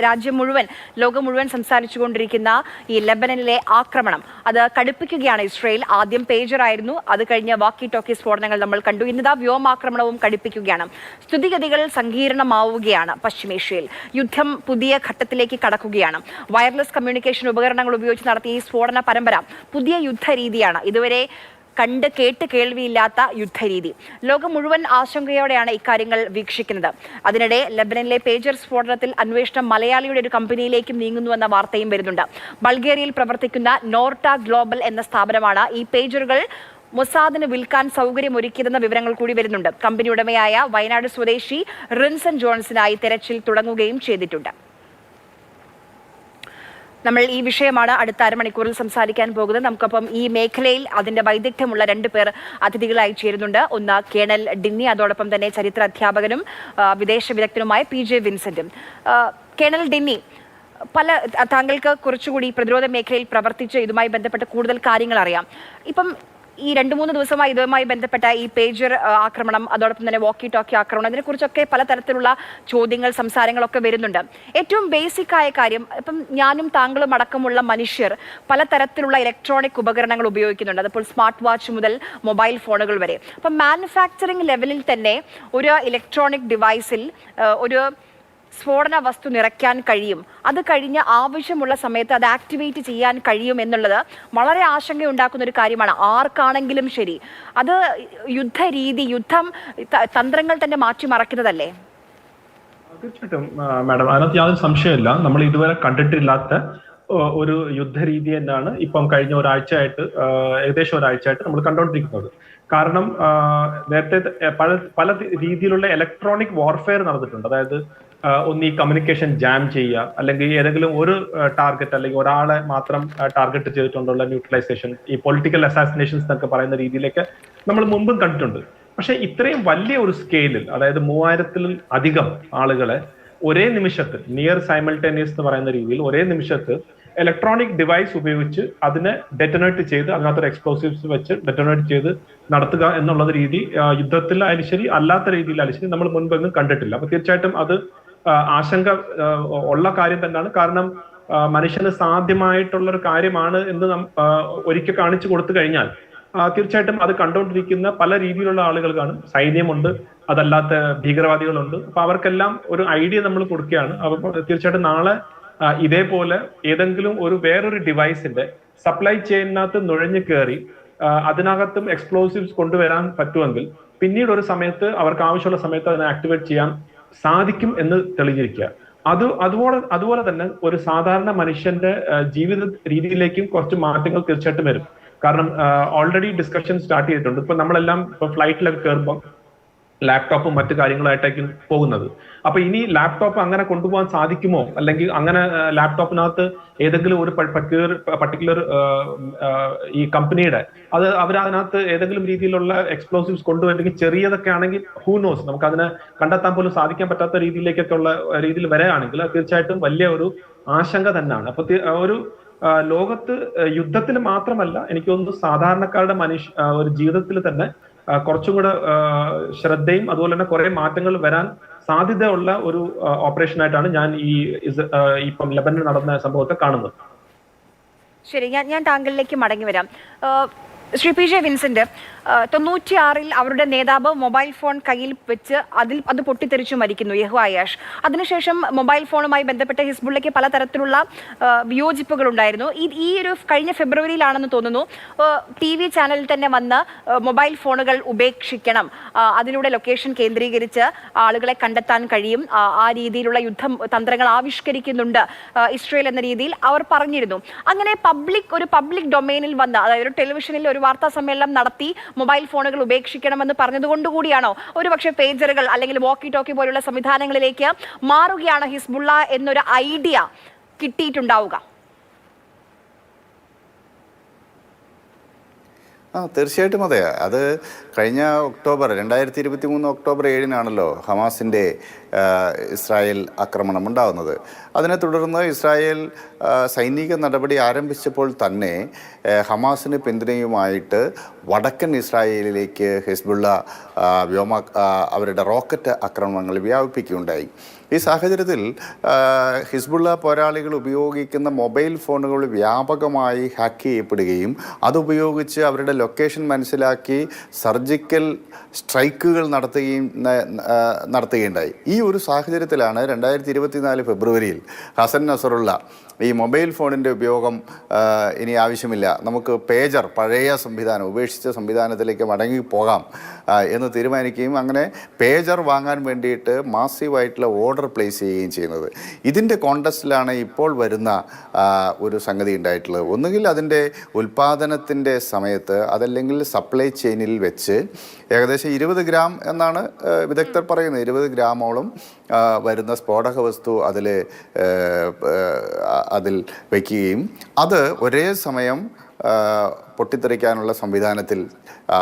രാജ്യം മുഴുവൻ ലോകം മുഴുവൻ സംസാരിച്ചു കൊണ്ടിരിക്കുന്ന ഈ ലെബനനിലെ ആക്രമണം. അത് കടുപ്പിക്കുകയാണ് ഇസ്രയേൽ. ആദ്യം പേജർ ആയിരുന്നു അത് കഴിഞ്ഞ് വാക്കി ടോക്കി സ്ഫോടനങ്ങൾ നമ്മൾ കണ്ടു. ഇന്നിതാ വ്യോമാക്രമണവും കടുപ്പിക്കുകയാണ്. സ്ഥിതിഗതികൾ സങ്കീർണമാവുകയാണ് പശ്ചിമേഷ്യയിൽ. യുദ്ധം പുതിയ ഘട്ടത്തിലേക്ക് കടക്കുകയാണ്. വയർലെസ് കമ്മ്യൂണിക്കേഷൻ ഉപകരണങ്ങൾ ഉപയോഗിച്ച് നടത്തിയ ഈ സ്ഫോടന പരമ്പര പുതിയ യുദ്ധരീതിയാണ്. ഇതുവരെ കണ്ട് കേട്ട് കേൾവിയില്ലാത്ത യുദ്ധരീതി. ലോകം മുഴുവൻ ആശങ്കയോടെയാണ് ഇക്കാര്യങ്ങൾ വീക്ഷിക്കുന്നത്. അതിനിടെ ലബനനിലെ പേജർ സ്ഫോടനത്തിൽ അന്വേഷണം മലയാളിയുടെ ഒരു കമ്പനിയിലേക്കും നീങ്ങുന്നുവെന്ന വാർത്തയും വരുന്നുണ്ട്. ബൾഗേറിയയിൽ പ്രവർത്തിക്കുന്ന നോർട്ട ഗ്ലോബൽ എന്ന സ്ഥാപനമാണ് ഈ പേജറുകൾ മൊസാദിന് വിൽക്കാൻ സൗകര്യമൊരുക്കിയതെന്ന വിവരങ്ങൾ കൂടി വരുന്നുണ്ട്. കമ്പനി ഉടമയായ വയനാട് സ്വദേശി റിൻസൺ ജോൺസിനായി തെരച്ചിൽ തുടങ്ങുകയും ചെയ്തിട്ടുണ്ട്. നമ്മൾ ഈ വിഷയമാണ് അടുത്ത അരമണിക്കൂറിൽ സംസാരിക്കാൻ പോകുന്നത്. നമുക്കപ്പം ഈ മേഖലയിൽ അതിന്റെ വൈദഗ്ധ്യമുള്ള രണ്ട് പേർ അതിഥികളായി ചേരുന്നുണ്ട്. ഒന്ന് കേണൽ ഡിന്നി അതോടൊപ്പം തന്നെ ചരിത്ര അധ്യാപകനും വിദേശ വിദഗ്ധനുമായ പി ജെ വിൻസെന്റും. കേണൽ ഡിന്നി പല താങ്കൾക്ക് കുറച്ചുകൂടി പ്രതിരോധ മേഖലയിൽ പ്രവർത്തിച്ച് ഇതുമായി ബന്ധപ്പെട്ട കൂടുതൽ കാര്യങ്ങൾ അറിയാം. ഇപ്പം ഈ രണ്ട് മൂന്ന് ദിവസമായി ഇതുമായി ബന്ധപ്പെട്ട ഈ പേജർ ആക്രമണം അതോടൊപ്പം തന്നെ വോക്കി ടോക്കി ആക്രമണം അതിനെക്കുറിച്ചൊക്കെ പലതരത്തിലുള്ള ചോദ്യങ്ങൾ സംസാരങ്ങളൊക്കെ വരുന്നുണ്ട്. ഏറ്റവും ബേസിക് ആയ കാര്യം ഇപ്പം ഞാനും താങ്കളും അടക്കമുള്ള മനുഷ്യർ പലതരത്തിലുള്ള ഇലക്ട്രോണിക് ഉപകരണങ്ങൾ ഉപയോഗിക്കുന്നുണ്ട്. അതിപ്പോൾ സ്മാർട്ട് വാച്ച് മുതൽ മൊബൈൽ ഫോണുകൾ വരെ. അപ്പം മാനുഫാക്ചറിങ് ലെവലിൽ തന്നെ ഒരു ഇലക്ട്രോണിക് ഡിവൈസിൽ ഒരു സ്ഫോടന വസ്തു നിറയ്ക്കാൻ കഴിയും. അത് കഴിഞ്ഞ് ആവശ്യമുള്ള സമയത്ത് അത് ആക്ടിവേറ്റ് ചെയ്യാൻ കഴിയും എന്നുള്ളത് വളരെ ആശങ്കയുണ്ടാക്കുന്ന ഒരു കാര്യമാണ്. ആർക്കാണെങ്കിലും ശരി. അത് യുദ്ധ രീതി യുദ്ധം തന്ത്രങ്ങൾ തന്നെ മാറ്റിമറക്കുന്നതല്ലേ തീർച്ചയായിട്ടും മാഡം. അതിനകത്ത് യാതൊരു സംശയമില്ല നമ്മൾ ഇതുവരെ കണ്ടിട്ടില്ലാത്ത ഒരു യുദ്ധരീതി തന്നെയാണ് ഇപ്പം കഴിഞ്ഞ ഒരാഴ്ചയായിട്ട് ഏകദേശം ഒരാഴ്ചയായിട്ട് നമ്മൾ കണ്ടുകൊണ്ടിരിക്കുന്നത് കാരണം നേരത്തെ പല പല രീതിയിലുള്ള ഇലക്ട്രോണിക് വാർഫെയർ നടന്നിട്ടുണ്ട്. അതായത് ഒന്ന് ഈ കമ്മ്യൂണിക്കേഷൻ ജാം ചെയ്യുക അല്ലെങ്കിൽ ഏതെങ്കിലും ഒരു ടാർഗറ്റ് അല്ലെങ്കിൽ ഒരാളെ മാത്രം ടാർഗറ്റ് ചെയ്തിട്ടുണ്ടുള്ള ന്യൂട്രലൈസേഷൻ ഈ പൊളിറ്റിക്കൽ അസാസിനേഷൻസ് എന്നൊക്കെ പറയുന്ന രീതിയിലേക്ക് നമ്മൾ മുമ്പും കണ്ടിട്ടുണ്ട്. പക്ഷെ ഇത്രയും വലിയ ഒരു സ്കെയിലിൽ അതായത് മൂവായിരത്തിൽ അധികം ആളുകളെ ഒരേ നിമിഷത്തിൽ നിയർ സൈമൾട്ടേനിയസ് എന്ന് പറയുന്ന രീതിയിൽ ഒരേ നിമിഷത്ത് ഇലക്ട്രോണിക് ഡിവൈസ് ഉപയോഗിച്ച് അതിനെ ഡെറ്റനേറ്റ് ചെയ്ത് അതിനകത്തൊരു എക്സ്പ്ലോസീവ്സ് വെച്ച് ഡെറ്റനേറ്റ് ചെയ്ത് നടത്തുക എന്നുള്ളത് രീതി യുദ്ധത്തിലായാലും ശരി അല്ലാത്ത രീതിയിലായാലും ശരി നമ്മൾ മുൻപൊന്നും കണ്ടിട്ടില്ല. അപ്പൊ തീർച്ചയായിട്ടും അത് ആശങ്ക ഉള്ള കാര്യം തന്നെയാണ്. കാരണം മനുഷ്യന് സാധ്യമായിട്ടുള്ള ഒരു കാര്യമാണ് എന്ന് നം- ഒരിക്കൽ കാണിച്ചു കൊടുത്തു കഴിഞ്ഞാൽ തീർച്ചയായിട്ടും അത് കണ്ടുകൊണ്ടിരിക്കുന്ന പല രീതിയിലുള്ള ആളുകൾ കാണും. സൈന്യമുണ്ട് അതല്ലാത്ത ഭീകരവാദികളുണ്ട്. അപ്പൊ അവർക്കെല്ലാം ഒരു ഐഡിയ നമ്മൾ കൊടുക്കുകയാണ്. അപ്പൊ തീർച്ചയായിട്ടും നാളെ ഇതേപോലെ ഏതെങ്കിലും ഒരു വേറൊരു ഡിവൈസിന്റെ സപ്ലൈ ചെയിനകത്ത് നുഴഞ്ഞു കയറി അതിനകത്തും എക്സ്പ്ലോസീവ്സ് കൊണ്ടുവരാൻ പറ്റുമെങ്കിൽ പിന്നീട് ഒരു സമയത്ത് അവർക്ക് ആവശ്യമുള്ള സമയത്ത് അതിനെ ആക്ടിവേറ്റ് ചെയ്യാൻ സാധിക്കും എന്ന് തെളിഞ്ഞിരിക്കുക. അത് അതുപോലെ അതുപോലെ തന്നെ ഒരു സാധാരണ മനുഷ്യന്റെ ജീവിത രീതിയിലേക്കും കുറച്ച് മാറ്റങ്ങൾ തീർച്ചയായിട്ടും വരും. കാരണം ഓൾറെഡി ഡിസ്കഷൻ സ്റ്റാർട്ട് ചെയ്തിട്ടുണ്ട്. ഇപ്പൊ നമ്മളെല്ലാം ഇപ്പൊ ഫ്ലൈറ്റിലൊക്കെ കയറുമ്പോൾ ലാപ്ടോപ്പും മറ്റു കാര്യങ്ങളായിട്ടേക്കും പോകുന്നത്. അപ്പൊ ഇനി ലാപ്ടോപ്പ് അങ്ങനെ കൊണ്ടുപോകാൻ സാധിക്കുമോ? അല്ലെങ്കിൽ അങ്ങനെ ലാപ്ടോപ്പിനകത്ത് ഏതെങ്കിലും ഒരു പർട്ടിക്കുലർ പർട്ടിക്കുലർ ഈ കമ്പനിയുടെ അത് അവർ അതിനകത്ത് ഏതെങ്കിലും രീതിയിലുള്ള എക്സ്പ്ലോസീവ്സ് കൊണ്ടുവരണമെങ്കിൽ ചെറിയതൊക്കെ ആണെങ്കിൽ ഹൂ നോസ് നമുക്ക് അതിനെ കണ്ടെത്താൻ പോലും സാധിക്കാൻ പറ്റാത്ത രീതിയിലേക്കൊക്കെ ഉള്ള രീതിയിൽ വരികയാണെങ്കിൽ അത് തീർച്ചയായിട്ടും വലിയ ഒരു ആശങ്ക തന്നെയാണ്. അപ്പൊ ഒരു ലോകത്ത് യുദ്ധത്തിൽ മാത്രമല്ല എനിക്ക് തോന്നുന്നു സാധാരണക്കാരുടെ മനുഷ്യ ഒരു ജീവിതത്തിൽ തന്നെ കുറച്ചും കൂടെ ശ്രദ്ധയും അതുപോലെ തന്നെ കുറെ മാറ്റങ്ങൾ വരാൻ സാധ്യതയുള്ള ഒരു ഓപ്പറേഷൻ ആയിട്ടാണ് ഞാൻ ഈ ഇപ്പം ലബനിൽ നടന്ന സംഭവത്തെ കാണുന്നത്. ശരി ഞാൻ ഞാൻ താങ്കളിലേക്ക് മടങ്ങി വരാം. ശ്രീ പി ജെ വിൻസെന്റ് തൊണ്ണൂറ്റിയാറിൽ അവരുടെ നേതാവ് മൊബൈൽ ഫോൺ കയ്യിൽ വെച്ച് അതിൽ അത് പൊട്ടിത്തെറിച്ചു മരിക്കുന്നു യഹു അയാഷ് അതിനുശേഷം മൊബൈൽ ഫോണുമായി ബന്ധപ്പെട്ട ഹിസ്ബുള്ളയ്ക്ക് പലതരത്തിലുള്ള വിയോജിപ്പുകൾ ഉണ്ടായിരുന്നു ഈ ഒരു കഴിഞ്ഞ ഫെബ്രുവരിയിലാണെന്ന് തോന്നുന്നു. ടി വി ചാനലിൽ തന്നെ വന്ന് മൊബൈൽ ഫോണുകൾ ഉപേക്ഷിക്കണം. അതിലൂടെ ലൊക്കേഷൻ കേന്ദ്രീകരിച്ച് ആളുകളെ കണ്ടെത്താൻ കഴിയും. ആ, രീതിയിലുള്ള യുദ്ധം തന്ത്രങ്ങൾ ആവിഷ്കരിക്കുന്നുണ്ട് ഇസ്രയേൽ എന്ന രീതിയിൽ അവർ പറഞ്ഞിരുന്നു. അങ്ങനെ പബ്ലിക് ഒരു പബ്ലിക് ഡൊമൈനിൽ വന്ന് അതായത് ഒരു ടെലിവിഷനിൽ ഒരു വാർത്താ സമ്മേളനം നടത്തി മൊബൈൽ ഫോണുകൾ ഉപേക്ഷിക്കണമെന്ന് പറഞ്ഞതുകൊണ്ട് കൂടിയാണോ ഒരുപക്ഷെ പേജറുകൾ അല്ലെങ്കിൽ വോക്കി ടോക്കി പോലുള്ള സംവിധാനങ്ങളിലേക്ക് മാറുകയാണ് ഹിസ്ബുള്ള എന്നൊരു ഐഡിയ കിട്ടിയിട്ടുണ്ടാവുക. ആ തീർച്ചയായിട്ടും അതെ. അത് കഴിഞ്ഞ ഒക്ടോബർ രണ്ടായിരത്തി ഇരുപത്തി മൂന്ന് ഒക്ടോബർ ഏഴിനാണല്ലോ ഹമാസിന്റെ ഇസ്രായേൽ ആക്രമണം ഉണ്ടാകുന്നത് അതിനെ തുടർന്ന് ഇസ്രായേൽ സൈനിക നടപടി ആരംഭിച്ചപ്പോൾ തന്നെ ഹമാസിന് പിന്തുണയുമായിട്ട് വടക്കൻ ഇസ്രായേലിലേക്ക് ഹിസ്ബുള്ള വ്യോമ അവരുടെ റോക്കറ്റ് ആക്രമണങ്ങൾ വ്യാപിപ്പിക്കുകയുണ്ടായി. ഈ സാഹചര്യത്തിൽ ഹിസ്ബുള്ള പോരാളികൾ ഉപയോഗിക്കുന്ന മൊബൈൽ ഫോണുകൾ വ്യാപകമായി ഹാക്ക് ചെയ്യപ്പെടുകയും അതുപയോഗിച്ച് അവരുടെ ലൊക്കേഷൻ മനസ്സിലാക്കി സർജിക്കൽ സ്ട്രൈക്കുകൾ നടത്തുകയും നടത്തുകയുണ്ടായി. ഈ ഒരു സാഹചര്യത്തിലാണ് രണ്ടായിരത്തി ഇരുപത്തിനാല് ഫെബ്രുവരിയിൽ ഹസൻ നസറുള്ള ഈ മൊബൈൽ ഫോണിന്റെ ഉപയോഗം ഇനി ആവശ്യമില്ല. നമുക്ക് പേജർ പഴയ സംവിധാനം ഉപേക്ഷിച്ച സംവിധാനത്തിലേക്ക് മടങ്ങി പോകാം എന്ന് തീരുമാനിക്കുകയും അങ്ങനെ പേജർ വാങ്ങാൻ വേണ്ടിയിട്ട് മാസീവായിട്ടുള്ള ഓർഡർ പ്ലേസ് ചെയ്യുകയും ചെയ്യുന്നത്. ഇതിന്റെ കോണ്ടസ്റ്റിലാണ് ഇപ്പോൾ വരുന്ന ഒരു സംഗതി ഉണ്ടായിട്ടുള്ളത്. ഒന്നുകിൽ അതിന്റെ ഉൽപ്പാദനത്തിന്റെ സമയത്ത് അതല്ലെങ്കിൽ സപ്ലൈ ചെയിനിൽ വെച്ച് ഏകദേശം ഇരുപത് ഗ്രാം എന്നാണ് വിദഗ്ധർ പറയുന്നത്. ഇരുപത് ഗ്രാമോളം വരുന്ന സ്ഫോടക വസ്തു അതിൽ അതിൽ വയ്ക്കുകയും അത് ഒരേ സമയം പൊട്ടിത്തെറിക്കാനുള്ള സംവിധാനത്തിൽ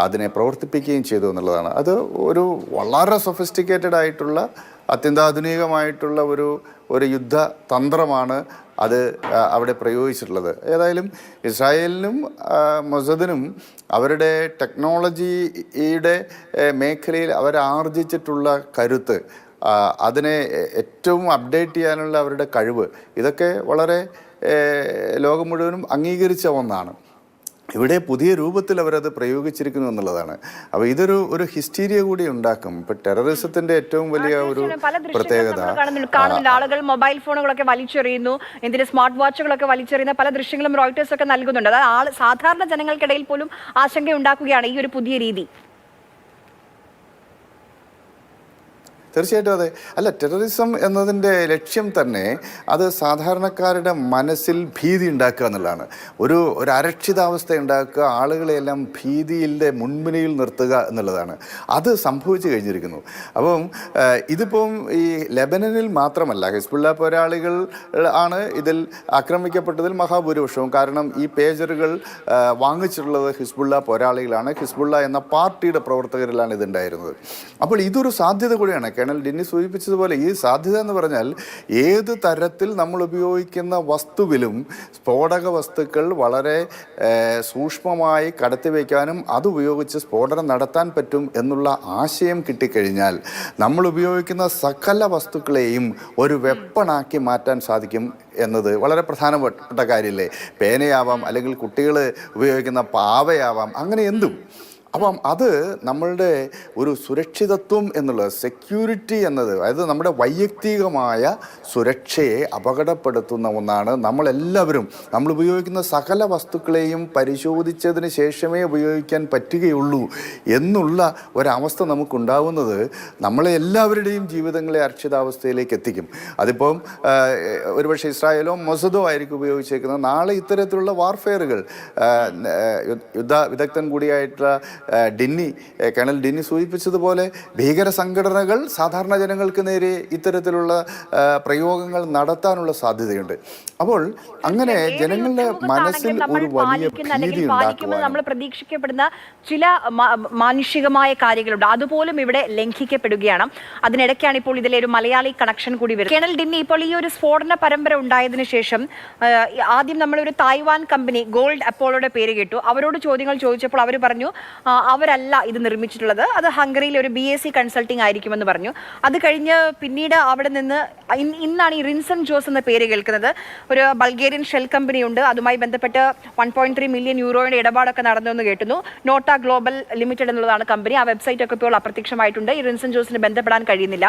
അതിനെ പ്രവർത്തിപ്പിക്കുകയും ചെയ്തു എന്നുള്ളതാണ്. അത് ഒരു വളരെ സൊഫിസ്റ്റിക്കേറ്റഡ് ആയിട്ടുള്ള അത്യന്താധുനികമായിട്ടുള്ള ഒരു ഒരു യുദ്ധ തന്ത്രമാണ് അത് അവിടെ പ്രയോഗിച്ചിട്ടുള്ളത്. ഏതായാലും ഇസ്രായേലിനും മൊസദിനും അവരുടെ ടെക്നോളജിയുടെ മേഖലയിൽ അവർ ആർജിച്ചിട്ടുള്ള കരുത്ത് അതിനെ ഏറ്റവും അപ്ഡേറ്റ് ചെയ്യാനുള്ള അവരുടെ കഴിവ് ഇതൊക്കെ വളരെ ലോകം മുഴുവനും അംഗീകരിച്ച ഒന്നാണ്. ഇവിടെ പുതിയ രൂപത്തിൽ അവരത് പ്രയോഗിച്ചിരിക്കുന്നു എന്നുള്ളതാണ്. അപ്പോൾ ഇതൊരു ഒരു ഹിസ്റ്റീരിയ കൂടി ഉണ്ടാക്കും. ഇപ്പൊ ടെററിസത്തിന്റെ ഏറ്റവും വലിയ ഒരു പ്രത്യേകത. കാണുന്നുണ്ട്. ആളുകൾ മൊബൈൽ ഫോണുകളൊക്കെ വലിച്ചെറിയുന്നു. എന്തിന് സ്മാർട്ട് വാച്ചുകളൊക്കെ വലിച്ചെറിയുന്ന പല ദൃശ്യങ്ങളും റോയിട്ടേഴ്സ് ഒക്കെ നൽകുന്നുണ്ട്. അതായത് സാധാരണ ജനങ്ങൾക്കിടയിൽ പോലും ആശങ്ക ഉണ്ടാക്കുകയാണ് ഈ ഒരു പുതിയ രീതി. തീർച്ചയായിട്ടും അതെ. അല്ല ടെററിസം എന്നതിന്റെ ലക്ഷ്യം തന്നെ അത് സാധാരണക്കാരുടെ മനസ്സിൽ ഭീതി ഉണ്ടാക്കുക എന്നുള്ളതാണ്. ഒരു ഒരു അരക്ഷിതാവസ്ഥ ഉണ്ടാക്കുക ആളുകളെയെല്ലാം ഭീതിയിലെ മുൻപിനിയിൽ നിർത്തുക എന്നുള്ളതാണ്. അത് സംഭവിച്ചു കഴിഞ്ഞിരിക്കുന്നു. അപ്പം ഇതിപ്പം ഈ ലെബനനിൽ മാത്രമല്ല ഹിസ്ബുള്ള പോരാളികൾ ആണ് ഇതിൽ ആക്രമിക്കപ്പെട്ടതിൽ മഹാഭൂരിപക്ഷവും. കാരണം ഈ പേജറുകൾ വാങ്ങിച്ചിട്ടുള്ളത് ഹിസ്ബുള്ള പോരാളികളാണ്. ഹിസ്ബുള്ള എന്ന പാർട്ടിയുടെ പ്രവർത്തകരിലാണ് ഇതുണ്ടായിരുന്നത് അപ്പോൾ ഇതൊരു സാധ്യത കൂടിയാണ്. കേണൽ ഡിന്നി സൂചിപ്പിച്ചതുപോലെ ഈ സാധ്യത എന്ന് പറഞ്ഞാൽ ഏത് തരത്തിൽ നമ്മൾ ഉപയോഗിക്കുന്ന വസ്തുവിലും സ്ഫോടക വസ്തുക്കൾ വളരെ സൂക്ഷ്മമായി സൂക്ഷ്മമായി കടത്തിവെക്കാനും അതുപയോഗിച്ച് സ്ഫോടനം നടത്താൻ പറ്റും എന്നുള്ള ആശയം കിട്ടിക്കഴിഞ്ഞാൽ നമ്മൾ ഉപയോഗിക്കുന്ന സകല വസ്തുക്കളെയും ഒരു വെപ്പണാക്കി മാറ്റാൻ സാധിക്കും എന്നത് വളരെ പ്രധാനപ്പെട്ട കാര്യമല്ലേ പേനയാവാം അല്ലെങ്കിൽ കുട്ടികൾ ഉപയോഗിക്കുന്ന പാവയാവാം. അങ്ങനെ എന്തും. അപ്പം അത് നമ്മളുടെ ഒരു സുരക്ഷിതത്വം എന്നുള്ളത് സെക്യൂരിറ്റി എന്നത് അതായത് നമ്മുടെ വൈയക്തികമായ സുരക്ഷയെ അപകടപ്പെടുത്തുന്ന ഒന്നാണ് നമ്മളെല്ലാവരും. നമ്മൾ ഉപയോഗിക്കുന്ന സകല വസ്തുക്കളെയും പരിശോധിച്ചതിന് ശേഷമേ ഉപയോഗിക്കാൻ പറ്റുകയുള്ളൂ എന്നുള്ള ഒരവസ്ഥ നമുക്കുണ്ടാവുന്നത് നമ്മളെ എല്ലാവരുടെയും ജീവിതങ്ങളെ അർച്ചിതാവസ്ഥയിലേക്ക് എത്തിക്കും. അതിപ്പം ഒരുപക്ഷെ ഇസ്രായേലോ മൊസദോ ആയിരിക്കും ഉപയോഗിച്ചേക്കുന്നത്. നാളെ ഇത്തരത്തിലുള്ള വാർഫെയറുകൾ യുദ്ധ വിദഗ്ധൻ കൂടിയായിട്ടുള്ള ഡിന്നി കേണൽ ഡിന്നി സൂചിപ്പിച്ചതുപോലെ ഭീകര സംഘടനകൾ സാധാരണ ജനങ്ങൾക്ക് നേരെ ഇത്തരത്തിലുള്ള പ്രയോഗങ്ങൾ നടത്താനുള്ള സാധ്യതയുണ്ട്. അപ്പോൾ അങ്ങനെ ജനങ്ങളുടെ മനസ്സിൽ ഒരു വലിയ ഭീതി നമ്മൾ പ്രതീക്ഷിക്കപ്പെടുന്ന ചില മാനുഷികമായ കാര്യങ്ങളുണ്ട്. അതുപോലും ഇവിടെ ലംഘിക്കപ്പെടുകയാണ്. അതിനിടയ്ക്കാണ് ഇപ്പോൾ ഇതിലെ ഒരു മലയാളി കണക്ഷൻ കൂടി വരുന്നത്. കേണൽ ഡിന്നി ഇപ്പോൾ ഈ ഒരു സ്ഫോടന പരമ്പര ഉണ്ടായതിനു ശേഷം ആദ്യം നമ്മളൊരു തായ്വാൻ കമ്പനി ഗോൾഡ് അപ്പോളോയുടെ പേര് കേട്ടു. അവരോട് ചോദ്യങ്ങൾ ചോദിച്ചപ്പോൾ അവർ പറഞ്ഞു അവരല്ല ഇത് നിർമ്മിച്ചിട്ടുള്ളത്. അത് ഹംഗറിയിലെ ഒരു ബി എസ് സി കൺസൾട്ടിംഗ് ആയിരിക്കുമെന്ന് പറഞ്ഞു. അത് കഴിഞ്ഞ് പിന്നീട് അവിടെ നിന്ന് ഇന്നാണ് ഈ റിൻസൺ ജോസ് എന്ന പേര് കേൾക്കുന്നത്. ഒരു ബൾഗേറിയൻ ഷെൽ കമ്പനി ഉണ്ട് അതുമായി ബന്ധപ്പെട്ട് വൺ പോയിന്റ് ത്രീ മില്യൺ യൂറോയുടെ ഇടപാടൊക്കെ നടന്നു എന്ന് കേട്ടുന്നു നോട്ട ഗ്ലോബൽ ലിമിറ്റഡ് എന്നുള്ളതാണ് കമ്പനി. ആ വെബ്സൈറ്റ് ഒക്കെ ഇപ്പോൾ അപ്രത്യക്ഷമായിട്ടുണ്ട്. ഈ റിൻസൺ ജോസിന് ബന്ധപ്പെടാൻ കഴിയുന്നില്ല.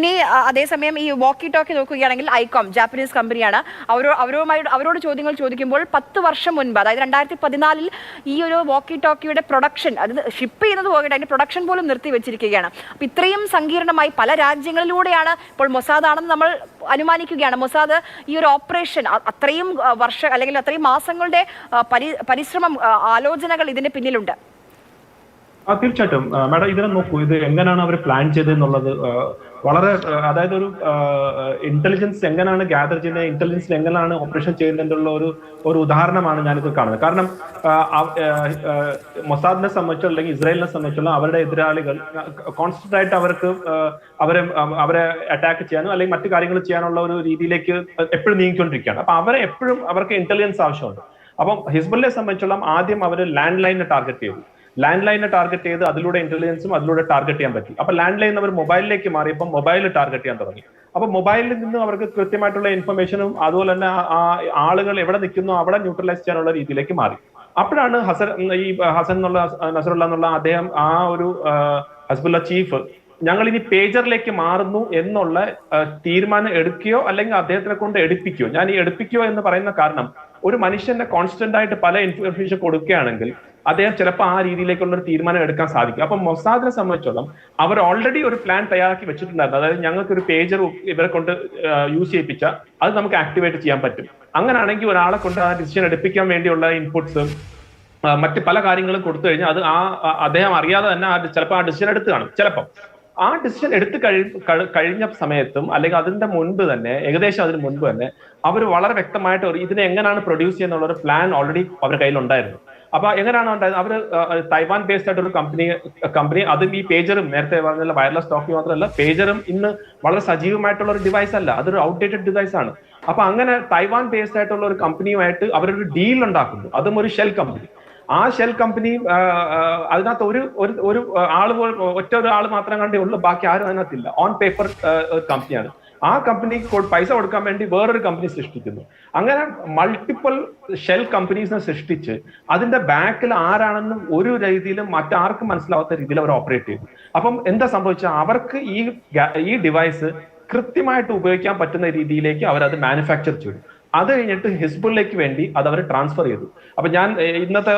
ഇനി അതേസമയം ഈ വോക്കി ടോക്കി നോക്കുകയാണെങ്കിൽ ഐകോം ജാപ്പനീസ് കമ്പനിയാണ്. അവരോ അവരുമായി അവരോട് ചോദ്യങ്ങൾ ചോദിക്കുമ്പോൾ പത്ത് വർഷം മുൻപ് അതായത് രണ്ടായിരത്തി പതിനാലിൽ ഈ ഒരു വോക്കി ടോക്കിയുടെ പ്രൊഡക്ഷൻ അത് ഷിപ്പ് ചെയ്യുന്നത് പോകട്ടെ അതിന്റെ പ്രൊഡക്ഷൻ പോലും നിർത്തി വെച്ചിരിക്കുകയാണ്. അപ്പോൾ ഇത്രയും സങ്കീർണമായി പല രാജ്യങ്ങളിലൂടെയാണ് ഇപ്പോൾ മൊസാദ് ആണെന്ന് നമ്മൾ അനുമാനിക്കുകയാണ്. മൊസാദ് ഈ ഒരു ഓപ്പറേഷൻ അത്രയും വർഷ അല്ലെങ്കിൽ അത്രയും മാസങ്ങളുടെ പരി പരിശ്രമം ആലോചനകൾ ഇതിന് പിന്നിലുണ്ട്. ആ തീർച്ചയായിട്ടും. മാഡം ഇതിനെ നോക്കൂ. ഇത് എങ്ങനെയാണ് അവർ പ്ലാൻ ചെയ്തെന്നുള്ളത് വളരെ അതായത് ഒരു ഇന്റലിജൻസ് എങ്ങനെയാണ് ഗ്യാദർ ചെയ്യുന്നത് ഇന്റലിജൻസ് എങ്ങനെയാണ് ഓപ്പറേഷൻ ചെയ്യുന്നതിനുള്ള ഒരു ഒരു ഉദാഹരണമാണ് ഞാനിത് കാണുന്നത്. കാരണം മൊസാദിനെ സംബന്ധിച്ചോ അല്ലെങ്കിൽ ഇസ്രായേലിനെ സംബന്ധിച്ചുള്ള അവരുടെ എതിരാളികൾ കോൺസ്റ്റന്റ് ആയിട്ട് അവർക്ക് അവരെ അവരെ അറ്റാക്ക് ചെയ്യാനോ അല്ലെങ്കിൽ മറ്റു കാര്യങ്ങൾ ചെയ്യാനുള്ള ഒരു രീതിയിലേക്ക് എപ്പോഴും നീങ്ങിക്കൊണ്ടിരിക്കുകയാണ്. അപ്പൊ അവരെ എപ്പോഴും അവർക്ക് ഇന്റലിജൻസ് ആവശ്യമുണ്ട്. അപ്പം ഹിസ്ബുല്ലെ സംബന്ധിച്ചോളം ആദ്യം അവർ ലാൻഡ് ലൈനിനെ ടാർഗറ്റ് ചെയ്തു. ലാൻഡ് ലൈനെ ടാർഗറ്റ് ചെയ്ത് അതിലൂടെ ഇന്റലിജൻസും അതിലൂടെ ടാർഗറ്റ് ചെയ്യാൻ പറ്റി. അപ്പൊ ലാൻഡ് ലൈൻ അവർ മൊബൈലിലേക്ക് മാറിയപ്പോൾ മൊബൈൽ ടാർഗറ്റ് ചെയ്യാൻ തുടങ്ങി. അപ്പൊ മൊബൈലിൽ നിന്ന് അവർക്ക് കൃത്യമായിട്ടുള്ള ഇൻഫർമേഷനും അതുപോലെ തന്നെ ആ- ആളുകൾ എവിടെ നിൽക്കുന്നു അവിടെ ന്യൂട്രലൈസ് ചെയ്യാനുള്ള രീതിയിലേക്ക് മാറി. അപ്പോഴാണ് ഹസൻ ഈ ഹസൻ എന്നുള്ള നസറുള്ള എന്നുള്ള അദ്ദേഹം ആ ഒരു ഹസ്ബുല്ല ചീഫ് ഞങ്ങൾ ഇനി പേജറിലേക്ക് മാറുന്നു എന്നുള്ള തീരുമാനം എടുക്കുകയോ അല്ലെങ്കിൽ അദ്ദേഹത്തിനെ കൊണ്ട് എടുപ്പിക്കുകയോ ഞാൻ ഈ എടുപ്പിക്കുകയോ എന്ന് പറയുന്ന കാരണം ഒരു മനുഷ്യന്റെ കോൺസ്റ്റന്റ് ആയിട്ട് പല ഇൻഫർമേഷൻ കൊടുക്കുകയാണെങ്കിൽ അദ്ദേഹം ചിലപ്പോൾ ആ രീതിയിലേക്കുള്ള ഒരു തീരുമാനം എടുക്കാൻ സാധിക്കും. അപ്പൊ മൊസാദിനെ സംബന്ധിച്ചോളം അവർ ഓൾറെഡി ഒരു പ്ലാൻ തയ്യാറാക്കി വെച്ചിട്ടുണ്ടായിരുന്നു. അതായത് ഞങ്ങൾക്ക് ഒരു പേജർ ഇവരെ കൊണ്ട് യൂസ് ചെയ്യിപ്പിച്ച അത് നമുക്ക് ആക്ടിവേറ്റ് ചെയ്യാൻ പറ്റും. അങ്ങനെയാണെങ്കിൽ ഒരാളെ കൊണ്ട് ആ ഡിസിഷൻ എടുപ്പിക്കാൻ വേണ്ടിയുള്ള ഇൻപുട്സും മറ്റ് പല കാര്യങ്ങളും കൊടുത്തു കഴിഞ്ഞാൽ അത് ആ അദ്ദേഹം അറിയാതെ തന്നെ ആ ചിലപ്പോൾ ആ ഡിസിഷൻ എടുത്ത് കാണും. ചിലപ്പോൾ ആ ഡിസിഷൻ എടുത്തു കഴി- കഴിഞ്ഞ സമയത്തും അല്ലെങ്കിൽ അതിന്റെ മുൻപ് തന്നെ ഏകദേശം അതിന് മുൻപ് തന്നെ അവർ വളരെ വ്യക്തമായിട്ട് ഇതിനെ എങ്ങനെയാണ് പ്രൊഡ്യൂസ് ചെയ്യുന്നുള്ള ഒരു പ്ലാൻ ഓൾറെഡി അവരുടെ കയ്യിലുണ്ടായിരുന്നു. അപ്പൊ എങ്ങനെയാണ് ഉണ്ടായത്? അവർ തൈവാൻ ബേസ്ഡ് ആയിട്ട് ഒരു കമ്പനി കമ്പനി അതും ഈ പേജറും നേരത്തെ പറഞ്ഞ വയർലെസ് ടോക്കി മാത്രമല്ല പേജറും ഇന്ന് വളരെ സജീവമായിട്ടുള്ള ഒരു ഡിവൈസ് അല്ല അതൊരു ഔട്ട്ഡേറ്റഡ് ഡിവൈസ് ആണ്. അപ്പൊ അങ്ങനെ തൈവാൻ ബേസ്ഡ് ആയിട്ടുള്ള ഒരു കമ്പനിയുമായിട്ട് അവരൊരു ഡീൽ ഉണ്ടാക്കുന്നു. അതും ഒരു ഷെൽ കമ്പനി ആ ഷെൽ കമ്പനി അതിനകത്ത് ഒരു ഒരു ആൾ ഒറ്റ ഒരു ആൾ മാത്രം കണ്ടേ ഉള്ളൂ ബാക്കി ആരും അതിനകത്തില്ല. ഓൺ പേപ്പർ കമ്പനിയാണ് ആ കമ്പനിക്ക് പൈസ കൊടുക്കാൻ വേണ്ടി വേറൊരു കമ്പനി സൃഷ്ടിക്കുന്നു. അങ്ങനെ മൾട്ടിപ്പിൾ ഷെൽ കമ്പനീസിനെ സൃഷ്ടിച്ച് അതിന്റെ ബാക്കിൽ ആരാണെന്ന് ഒരു രീതിയിലും മറ്റാർക്കും മനസ്സിലാവാത്ത രീതിയിൽ അവർ ഓപ്പറേറ്റ് ചെയ്തു. അപ്പം എന്താ സംഭവിച്ചാൽ അവർക്ക് ഈ ഈ ഡിവൈസ് കൃത്യമായിട്ട് ഉപയോഗിക്കാൻ പറ്റുന്ന രീതിയിലേക്ക് അവർ അത് മാനുഫാക്ചർ ചെയ്തു. അത് കഴിഞ്ഞിട്ട് ഹിസ്ബുളിലേക്ക് വേണ്ടി അത് അവർ ട്രാൻസ്ഫർ ചെയ്തു. അപ്പൊ ഞാൻ ഇന്നത്തെ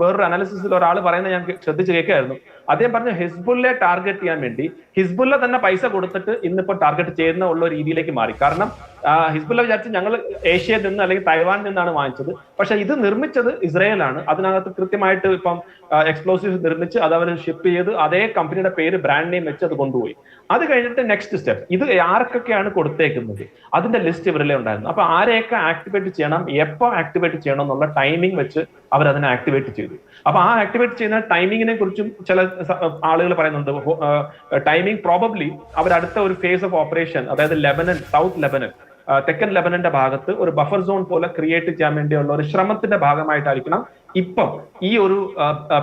വേറൊരു അനാലിസിസിൽ ഒരാൾ പറയുന്നത് ഞാൻ ശ്രദ്ധിച്ച് കേൾക്കായിരുന്നു അദ്ദേഹം പറഞ്ഞു ഹിസ്ബുല്ലെ ടാർഗറ്റ് ചെയ്യാൻ വേണ്ടി ഹിസ്ബുല്ല തന്നെ പൈസ കൊടുത്തിട്ട് ഇന്നിപ്പോ ടാർഗറ്റ് ചെയ്യുന്ന ഉള്ള രീതിയിലേക്ക് മാറി. കാരണം ഹിസ്ബുല്ല വിചാരിച്ച് ഞങ്ങൾ ഏഷ്യയിൽ നിന്ന് അല്ലെങ്കിൽ തൈവാനിൽ നിന്നാണ് വാങ്ങിച്ചത്. പക്ഷെ ഇത് നിർമ്മിച്ചത് ഇസ്രയേലാണ്. അതിനകത്ത് കൃത്യമായിട്ട് ഇപ്പം എക്സ്പ്ലോസീവ് നിർമ്മിച്ച് അത് അവർ ഷിപ്പ് ചെയ്ത് അതേ കമ്പനിയുടെ പേര് ബ്രാൻഡ് നെയിം വെച്ച് അത് കൊണ്ടുപോയി. അത് കഴിഞ്ഞിട്ട് നെക്സ്റ്റ് സ്റ്റെപ്പ് ഇത് ആർക്കൊക്കെയാണ് കൊടുത്തേക്കുന്നത്? അതിന്റെ ലിസ്റ്റ് ഇവരിലെ ഉണ്ടായിരുന്നു. അപ്പൊ ആരെയൊക്കെ ആക്ടിവേറ്റ് ചെയ്യണം? എപ്പോ ആക്ടിവേറ്റ് ചെയ്യണം എന്നുള്ള ടൈമിംഗ് വെച്ച് അവർ അതിനെ ആക്ടിവേറ്റ് ചെയ്തു. അപ്പൊ ആ ആക്ടിവേറ്റ് ചെയ്യുന്ന ടൈമിങ്ങിനെ കുറിച്ചും ചില ആളുകൾ പറയുന്നുണ്ട്. ടൈമിംഗ് പ്രോബബ്ലി അവർ അടുത്ത ഒരു ഫേസ് ഓഫ് ഓപ്പറേഷൻ അതായത് ലെബനൻ സൗത്ത് ലെബനൻ തെക്കൻ ലെബനന്റെ ഭാഗത്ത് ഒരു ബഫർ സോൺ പോലെ ക്രിയേറ്റ് ചെയ്യാൻ വേണ്ടിയുള്ള ഒരു ശ്രമത്തിന്റെ ഭാഗമായിട്ടായിരിക്കണം ഇപ്പം ഈ ഒരു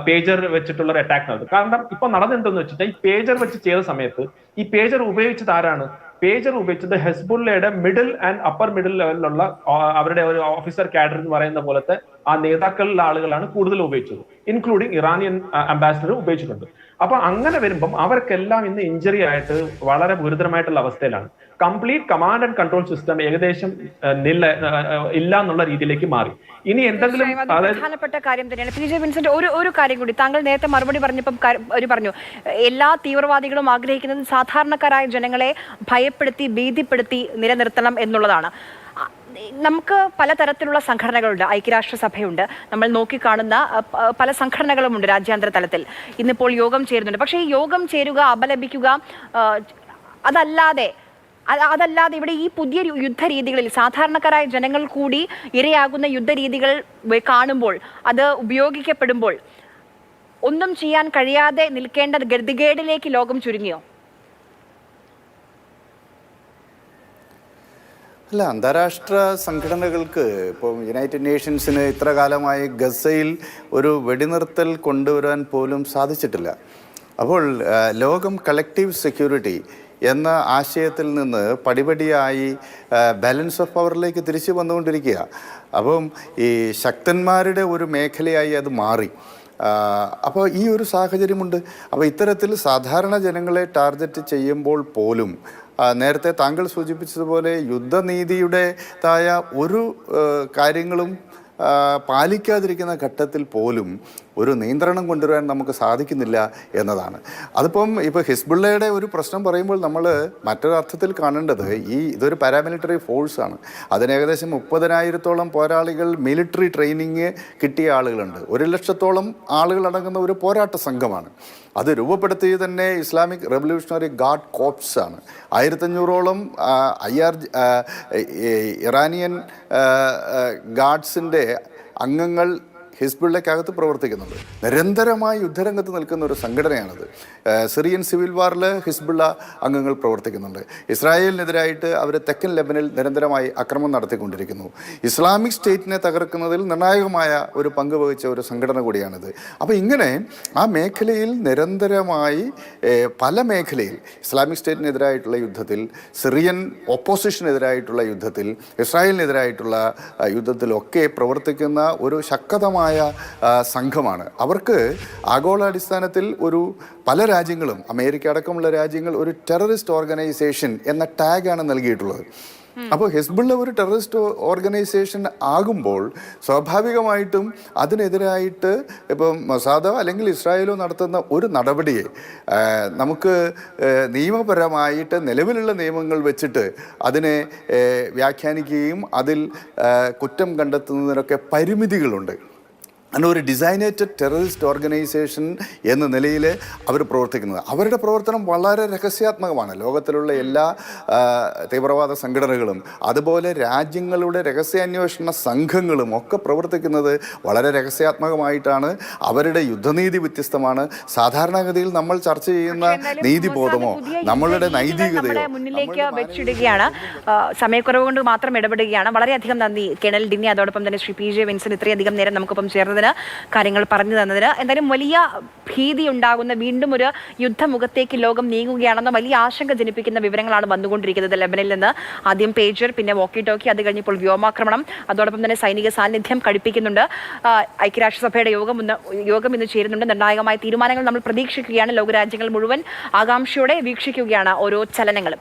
പേജർ വെച്ചിട്ടുള്ള ഒരു അറ്റാക്ക് നടന്നത്. കാരണം ഇപ്പൊ നടന്നെന്തെന്ന് വെച്ചിട്ടാ ഈ പേജർ വെച്ച് ചെയ്ത സമയത്ത് ഈ പേജർ ഉപയോഗിച്ചത് ആരാണ്? പേജർ ഉപയോഗിച്ചത് ഹെസ്ബുള്ളയുടെ മിഡിൽ ആൻഡ് അപ്പർ മിഡിൽ ലെവലിലുള്ള അവരുടെ ഒരു ഓഫീസർ കാഡർ എന്ന് പറയുന്ന പോലത്തെ ആ നേതാക്കളിലെ ആളുകളാണ് കൂടുതൽ ഉപയോഗിച്ചത് ഇൻക്ലൂഡിങ് ഇറാനിയൻ അംബാസിഡർ ഉപയോഗിച്ചിട്ടുണ്ട്. അപ്പൊ അങ്ങനെ വരുമ്പം അവർക്കെല്ലാം ഇന്ന് ഇഞ്ചറി ആയിട്ട് വളരെ ഗുരുതരമായിട്ടുള്ള അവസ്ഥയിലാണ്. Complete command and control system ഏകദേശം നില ഇല്ല എന്നുള്ള രീതിയിലേക്ക് മാറി. ഇനി എന്തെങ്കിലും പ്രധാനപ്പെട്ട കാര്യം തന്നെയാണ്. പി. ജെ. വിൻസെന്റ് ഒരു ഒരു കാര്യം കൂടി താങ്കൾ നേരത്തെ മറുപടി പറഞ്ഞപ്പം ഒരു പറഞ്ഞു എല്ലാ തീവ്രവാദികളും ആഗ്രഹിക്കുന്നത് സാധാരണക്കാരായ ജനങ്ങളെ ഭയപ്പെടുത്തി ഭീതിപ്പെടുത്തി നിലനിർത്തണം എന്നുള്ളതാണ്. നമുക്ക് പലതരത്തിലുള്ള സംഘടനകളുണ്ട് ഐക്യരാഷ്ട്രസഭയുണ്ട്. നമ്മൾ നോക്കിക്കാണുന്ന പല സംഘടനകളുമുണ്ട് രാജ്യാന്തര തലത്തിൽ. ഇന്നിപ്പോൾ യോഗം ചേരുന്നുണ്ട്. പക്ഷേ ഈ യോഗം ചേരുക അപലപിക്കുക അതല്ലാതെ അതല്ലാതെ ഇവിടെ ഈ പുതിയ യുദ്ധരീതികളിൽ സാധാരണക്കാരായ ജനങ്ങൾ കൂടി ഇരയാകുന്ന യുദ്ധരീതികൾ കാണുമ്പോൾ അത് ഉപയോഗിക്കപ്പെടുമ്പോൾ ഒന്നും ചെയ്യാൻ കഴിയാതെ നിൽക്കേണ്ട ഗതികേടിലേക്ക് ലോകം ചുരുങ്ങിയോ? അല്ല അന്താരാഷ്ട്ര സംഘടനകൾക്ക് ഇപ്പോൾ യുണൈറ്റഡ് നേഷൻസിന് ഇത്ര കാലമായി ഗസയിൽ ഒരു വെടിനിർത്തൽ കൊണ്ടുവരാൻ പോലും സാധിച്ചിട്ടില്ല. അപ്പോൾ ലോകം കളക്റ്റീവ് സെക്യൂരിറ്റി എന്ന ആശയത്തിൽ നിന്ന് പടിപടിയായി ബാലൻസ് ഓഫ് പവറിലേക്ക് തിരിച്ചു വന്നുകൊണ്ടിരിക്കുക അപ്പം ഈ ശക്തന്മാരുടെ ഒരു മേഖലയായി അത് മാറി. അപ്പോൾ ഈ ഒരു സാഹചര്യമുണ്ട്. അപ്പോൾ ഇത്തരത്തിൽ സാധാരണ ജനങ്ങളെ ടാർഗറ്റ് ചെയ്യുമ്പോൾ പോലും നേരത്തെ താങ്കൾ സൂചിപ്പിച്ചതുപോലെ യുദ്ധനീതിയുടേതായ ഒരു കാര്യങ്ങളും പാലിക്കാതിരിക്കുന്ന ഘട്ടത്തിൽ പോലും ഒരു നിയന്ത്രണം കൊണ്ടുവരാൻ നമുക്ക് സാധിക്കുന്നില്ല എന്നതാണ്. അതിപ്പം ഇപ്പോൾ ഹിസ്ബുള്ളയുടെ ഒരു പ്രശ്നം പറയുമ്പോൾ നമ്മൾ മറ്റൊരർത്ഥത്തിൽ കാണേണ്ടത് ഈ ഇതൊരു പാരാമിലിറ്ററി ഫോഴ്സാണ്. അതിന് ഏകദേശം മുപ്പതിനായിരത്തോളം പോരാളികൾ മിലിറ്ററി ട്രെയിനിങ് കിട്ടിയ ആളുകളുണ്ട്. ഒരു ലക്ഷത്തോളം ആളുകൾ അടങ്ങുന്ന ഒരു പോരാട്ട സംഘമാണ്. അത് രൂപപ്പെടുത്തിയത് തന്നെ ഇസ്ലാമിക് റെവല്യൂഷണറി ഗാർഡ് കോപ്സ് ആണ്. ആയിരത്തഞ്ഞൂറോളം ഐ ആർ ഇറാനിയൻ ഗാർഡ്സിന്റെ അംഗങ്ങൾ ഹിസ്ബുള്ളക്കകത്ത് പ്രവർത്തിക്കുന്നുണ്ട്. നിരന്തരമായി യുദ്ധരംഗത്ത് നിൽക്കുന്ന ഒരു സംഘടനയാണത്. സിറിയൻ സിവിൽ വാറിൽ ഹിസ്ബുള്ള അംഗങ്ങൾ പ്രവർത്തിക്കുന്നുണ്ട്. ഇസ്രായേലിനെതിരായിട്ട് അവർ തെക്കൻ ലെബനിൽ നിരന്തരമായി അക്രമം നടത്തിക്കൊണ്ടിരിക്കുന്നു. ഇസ്ലാമിക് സ്റ്റേറ്റിനെ തകർക്കുന്നതിൽ നിർണായകമായ ഒരു പങ്ക് വഹിച്ച ഒരു സംഘടന കൂടിയാണിത്. അപ്പോൾ ഇങ്ങനെ ആ മേഖലയിൽ നിരന്തരമായി പല മേഖലയിൽ ഇസ്ലാമിക് സ്റ്റേറ്റിനെതിരായിട്ടുള്ള യുദ്ധത്തിൽ സിറിയൻ ഓപ്പോസിഷനെതിരായിട്ടുള്ള യുദ്ധത്തിൽ ഇസ്രായേലിനെതിരായിട്ടുള്ള യുദ്ധത്തിലൊക്കെ പ്രവർത്തിക്കുന്ന ഒരു ശക്തമായ ആ, സംഘമാണ്. അവർക്ക് ആഗോളാടിസ്ഥാനത്തിൽ ഒരു പല രാജ്യങ്ങളും അമേരിക്ക അടക്കമുള്ള രാജ്യങ്ങൾ ഒരു ടെററിസ്റ്റ് ഓർഗനൈസേഷൻ എന്ന ടാഗാണ് നൽകിയിട്ടുള്ളത്. അപ്പോൾ ഹിസ്ബുള്ള ഒരു ടെററിസ്റ്റ് ഓർഗനൈസേഷൻ ആകുമ്പോൾ സ്വാഭാവികമായിട്ടും അതിനെതിരായിട്ട് ഇപ്പം മൊസാദോ അല്ലെങ്കിൽ ഇസ്രായേലോ നടത്തുന്ന ഒരു നടപടിയെ നമുക്ക് നിയമപരമായിട്ട് നിലവിലുള്ള നിയമങ്ങൾ വെച്ചിട്ട് അതിനെ വ്യാഖ്യാനിക്കുകയും അതിൽ കുറ്റം കണ്ടെത്തുന്നതിനൊക്കെ പരിമിതികളുണ്ട്. അങ്ങനെ ഒരു ഡിസൈനേറ്റഡ് ടെററിസ്റ്റ് ഓർഗനൈസേഷൻ എന്ന നിലയിൽ അവർ പ്രവർത്തിക്കുന്നത്. അവരുടെ പ്രവർത്തനം വളരെ രഹസ്യാത്മകമാണ്. ലോകത്തിലുള്ള എല്ലാ തീവ്രവാദ സംഘടനകളും അതുപോലെ രാജ്യങ്ങളുടെ രഹസ്യാന്വേഷണ സംഘങ്ങളും ഒക്കെ പ്രവർത്തിക്കുന്നത് വളരെ രഹസ്യാത്മകമായിട്ടാണ്. അവരുടെ യുദ്ധനീതി വ്യത്യസ്തമാണ്. സാധാരണഗതിയിൽ നമ്മൾ ചർച്ച ചെയ്യുന്ന നീതിബോധമോ നമ്മളുടെ നൈതികതയോ മുന്നിലേക്ക് വെച്ചിടുകയാണ്. സമയക്കുറവ് കൊണ്ട് മാത്രം ഇടപെടുകയാണ്. വളരെയധികം നന്ദി കെണൽ ഡിന്നി. അതോടൊപ്പം തന്നെ ശ്രീ പി ജെ വിൻസൻ ഇത്രയധികം നേരം നമുക്കൊപ്പം ചേർന്നതിന് കാര്യങ്ങൾ പറഞ്ഞു തന്നതിന് എന്തായാലും വലിയ ഭീതി ഉണ്ടാകുന്ന വീണ്ടും ഒരു യുദ്ധമുഖത്തേക്ക് ലോകം നീങ്ങുകയാണെന്ന വലിയ ആശങ്ക ജനിപ്പിക്കുന്ന വിവരങ്ങളാണ് വന്നുകൊണ്ടിരിക്കുന്നത് ലെബനിൽ നിന്ന്. ആദ്യം പേജർ പിന്നെ വോക്കി ടോക്കി അത് കഴിഞ്ഞപ്പോൾ വ്യോമാക്രമണം. അതോടൊപ്പം തന്നെ സൈനിക സാന്നിധ്യം കഴിപ്പിക്കുന്നുണ്ട് ആ, ഐക്യരാഷ്ട്രസഭയുടെ യോഗം യോഗം ഇന്ന് ചേരുന്നുണ്ട്. നിർണായകമായ തീരുമാനങ്ങൾ നമ്മൾ പ്രതീക്ഷിക്കുകയാണ്. ലോകരാജ്യങ്ങൾ മുഴുവൻ ആകാംക്ഷയോടെ വീക്ഷിക്കുകയാണ് ഓരോ ചലനങ്ങളും.